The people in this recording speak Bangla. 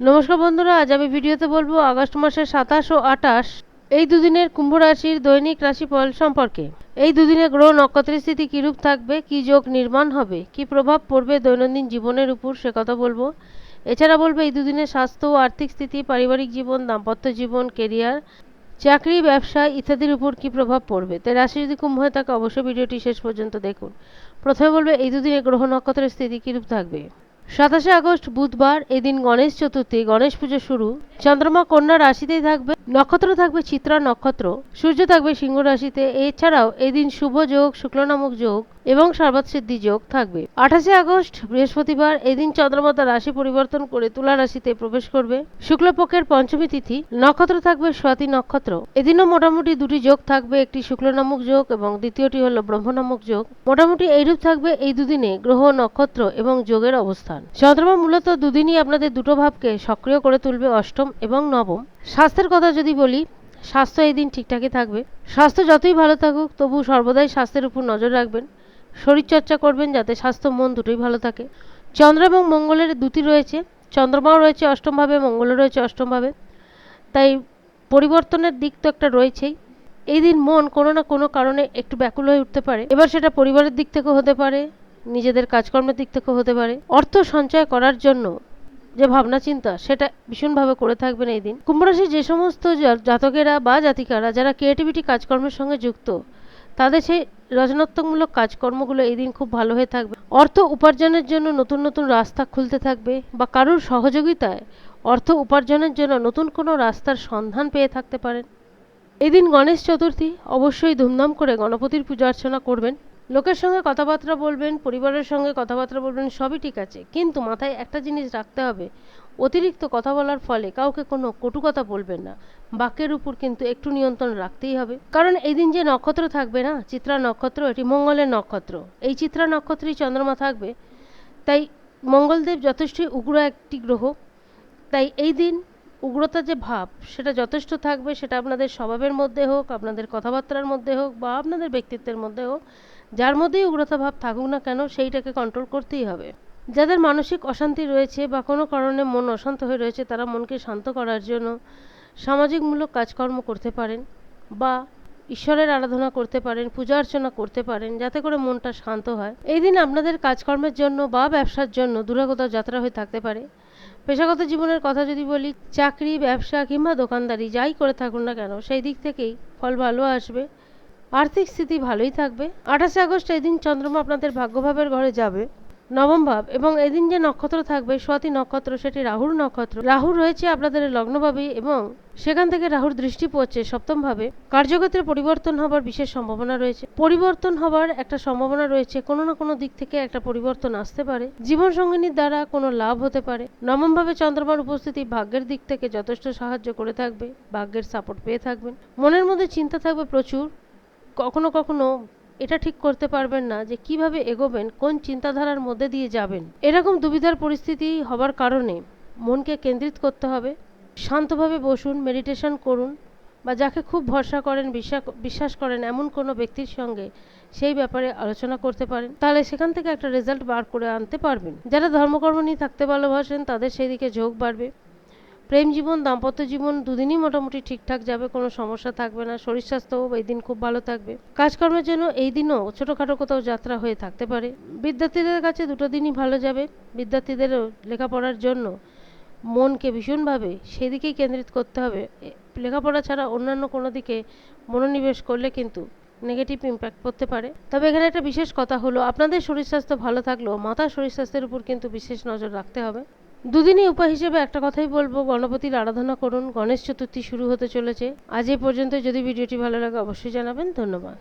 নমস্কার বন্ধুরা, আজ আমি ভিডিওতে বলব আগস্ট মাসের সাতাশ ও আটাশ এই দুদিনের কুম্ভ রাশির দৈনিক রাশিফল সম্পর্কে। এই দুদিনে গ্রহ নক্ষত্রের স্থিতি কিরূপ থাকবে, কি যোগ নির্মাণ হবে, কি প্রভাব পড়বে দৈনন্দিন জীবনের উপর, সে কথা বলব। এছাড়া বলব এই দুদিনের স্বাস্থ্য ও আর্থিক স্থিতি, পারিবারিক জীবন, দাম্পত্য জীবন, কেরিয়ার, চাকরি, ব্যবসা ইত্যাদির উপর কি প্রভাব পড়বে। তাই রাশি যদি কুম্ভ হয়ে থাকে, অবশ্যই ভিডিওটি শেষ পর্যন্ত দেখুন। প্রথমে বলবে এই দুদিনে গ্রহ নক্ষত্রের স্থিতি কিরূপ থাকবে। সাতাশে আগস্ট বুধবার এদিন গণেশ চতুর্থী, গণেশ পুজো শুরু। চন্দ্রমা, কন্যা রাশিতেই থাকবে, নক্ষত্র থাকবে চিত্রা নক্ষত্র, সূর্য থাকবে সিংহ রাশিতে। এছাড়াও এদিন শুভ যোগ শুক্ল নামক যোগ এবং সর্বাত সিদ্ধি যোগ থাকবে। আঠাশে আগস্ট, বৃহস্পতিবার, এদিন চন্দ্রমা তার রাশি পরিবর্তন করে তুলা রাশিতে প্রবেশ করবে। শুক্লপক্ষের পঞ্চমী তিথি, নক্ষত্র থাকবে স্বাতি নক্ষত্র। এদিনও মোটামুটি দুটি যোগ থাকবে, একটি শুক্ল নামক যোগ এবং দ্বিতীয়টি হলো ব্রহ্ম নামক যোগ। মোটামুটি এইরূপ থাকবে এই দুদিনে গ্রহ, নক্ষত্র এবং যোগের অবস্থান। চন্দ্রমা মূলত দুদিনই আপনাদের দুটো ভাবকে সক্রিয় করে তুলবে অষ্টম এবং নবম। স্বাস্থ্যের কথা যদি বলি, স্বাস্থ্য এই দিন ঠিকঠাকই থাকবে। স্বাস্থ্য যতই ভালো থাকুক, তবু সর্বদাই স্বাস্থ্যের উপর নজর রাখবেন। শরীরচর্চা করবেন যাতে স্বাস্থ্য মন দুটোই ভালো থাকে। চন্দ্র এবং মঙ্গলের দুটি রয়েছে। চন্দ্রমাও রয়েছে অষ্টমভাবে, মঙ্গলও রয়েছে অষ্টমভাবে। তাই পরিবর্তনের দিক তো একটা রয়েছেই। এই দিন মন কোনো না কোনো কারণে একটু ব্যাকুল হয়ে উঠতে পারে। এবার সেটা পরিবারের দিক থেকেও হতে পারে, নিজেদের কাজকর্মের দিক থেকেও হতে পারে। অর্থ সঞ্চয় করার জন্য যে ভাবনা চিন্তা, সেটা ভীষণভাবে করে থাকবেন এই দিন। কুম্ভরাশির যে সমস্ত জাতকেরা বা জাতিকারা, যারা ক্রিয়েটিভিটি কাজকর্মের সঙ্গে যুক্ত তাদের সেই রচনাত্মকমূলক কাজকর্মগুলো এই দিন খুব ভালো হয়ে থাকবে। অর্থ উপার্জনের জন্য নতুন নতুন রাস্তা খুলতে থাকবে বা কারোর সহযোগিতায় অর্থ উপার্জনের জন্য নতুন কোনো রাস্তার সন্ধান পেয়ে থাকতে পারেন। এদিন গণেশ চতুর্থী অবশ্যই ধুমধাম করে গণপতির পূজা অর্চনা করবেন। লোকের সঙ্গে কথাবার্তা বলবেন, পরিবারের সঙ্গে কথাবার্তা বলবেন, সবই ঠিক আছে। কিন্তু মাথায় একটা জিনিস রাখতে হবে অতিরিক্ত কথা বলার ফলে কাউকে কোনো কটু কথা বলবেন না। বাক্যের উপর কিন্তু একটু নিয়ন্ত্রণ রাখতেই হবে। কারণ এই দিন যে নক্ষত্র থাকবে না, চিত্রা নক্ষত্র, এটি মঙ্গলের নক্ষত্র। এই চিত্রা নক্ষত্রেই চন্দ্রমা থাকবে। তাই মঙ্গলদেব যথেষ্টই উগ্র একটি গ্রহ। তাই এই দিন উগ্রতার যে ভাব, সেটা যথেষ্ট থাকবে, সেটা আপনাদের স্বভাবের মধ্যে হোক, আপনাদের কথাবার্তার মধ্যে হোক, বা আপনাদের ব্যক্তিত্বের মধ্যে হোক, যার মধ্যেই উগ্রতা ভাব থাকুক না কেন, সেইটাকে কন্ট্রোল করতেই হবে। যাদের মানসিক অশান্তি রয়েছে বা কোনো কারণে মন অশান্ত হয়ে রয়েছে, তারা মনকে শান্ত করার জন্য সামাজিকমূলক কাজকর্ম করতে পারেন বা ঈশ্বরের আরাধনা করতে পারেন, পূজা অর্চনা করতে পারেন, যাতে করে মনটা শান্ত হয়। এই দিন আপনাদের কাজকর্মের জন্য বা ব্যবসার জন্য দূরে যাত্রা হয়ে থাকতে পারে। পেশাগত জীবনের কথা যদি বলি, চাকরি, ব্যবসা কিংবা দোকানদারি, যাই করে থাকুন না কেন, সেই দিক থেকেই ফল ভালো আসবে। আর্থিক স্থিতি ভালোই থাকবে। আঠাশে আগস্ট এই দিন চন্দ্রমা আপনাদের ভাগ্যভাবের ঘরে যাবে। নবম ভাব। এবং এদিন যে নক্ষত্র থাকবে, স্বাতি নক্ষত্র, সেটি রাহুর নক্ষত্র। রাহু রয়েছে আপনাদের লগ্নভাবে এবং সেখান থেকে রাহুর দৃষ্টি পড়ছে সপ্তম ভাবে। কার্যক্ষেত্রে পরিবর্তন হবার বিশেষ সম্ভাবনা রয়েছে। পরিবর্তন হবার একটা সম্ভাবনা রয়েছে, কোনো না কোনো দিক থেকে একটা পরিবর্তন আসতে পারে। জীবন সঙ্গিনীর দ্বারা কোনো লাভ হতে পারে। নবম ভাবে চন্দ্রমার উপস্থিতি ভাগ্যের দিক থেকে যথেষ্ট সাহায্য করে থাকবে, ভাগ্যের সাপোর্ট পেয়ে থাকবেন। মনের মধ্যে চিন্তা থাকবে প্রচুর। কখনো কখনো এটা ঠিক করতে পারবেন না যে কীভাবে এগোবেন, কোন চিন্তাধারার মধ্যে দিয়ে যাবেন। এরকম দুবিধার পরিস্থিতি হবার কারণে মনকে কেন্দ্রিত করতে হবে। শান্তভাবে বসুন মেডিটেশন করুন বা যাকে খুব ভরসা করেন, বিশ্বাস বিশ্বাস করেন, এমন কোনো ব্যক্তির সঙ্গে সেই ব্যাপারে আলোচনা করতে পারেন। তাহলে সেখান থেকে একটা রেজাল্ট বার করে আনতে পারবেন। যারা ধর্মকর্ম নিয়ে থাকতে ভালোবাসেন, তাদের সেই দিকে ঝোঁক বাড়বে। প্রেম জীবন, দাম্পত্য জীবন দুদিনই মোটামুটি ঠিকঠাক যাবে, কোনো সমস্যা থাকবে না। শরীর স্বাস্থ্যও এই দিন খুব ভালো থাকবে। কাজকর্মের জন্য এই দিনও ছোটোখাটো কোথাও যাত্রা হয়ে থাকতে পারে। বিদ্যার্থীদের কাছে দুটো দিনই ভালো যাবে। বিদ্যার্থীদেরও লেখাপড়ার জন্য মনকে ভীষণভাবে সেদিকেই কেন্দ্রিত করতে হবে। লেখাপড়া ছাড়া অন্যান্য কোনো দিকে মনোনিবেশ করলে কিন্তু নেগেটিভ ইম্প্যাক্ট পড়তে পারে। তবে এখানে একটা বিশেষ কথা হলো, আপনাদের শরীর স্বাস্থ্য ভালো থাকলেও মাথার শরীর স্বাস্থ্যের উপর কিন্তু বিশেষ নজর রাখতে হবে। দুদিনই উপায় হিসেবে একটা কথাই বলব, গণপতির আরাধনা করুন, গণেশ চতুর্থী শুরু হতে চলেছে। আজ এ পর্যন্ত যদি ভিডিওটি ভালো লাগে অবশ্যই জানাবেন, ধন্যবাদ।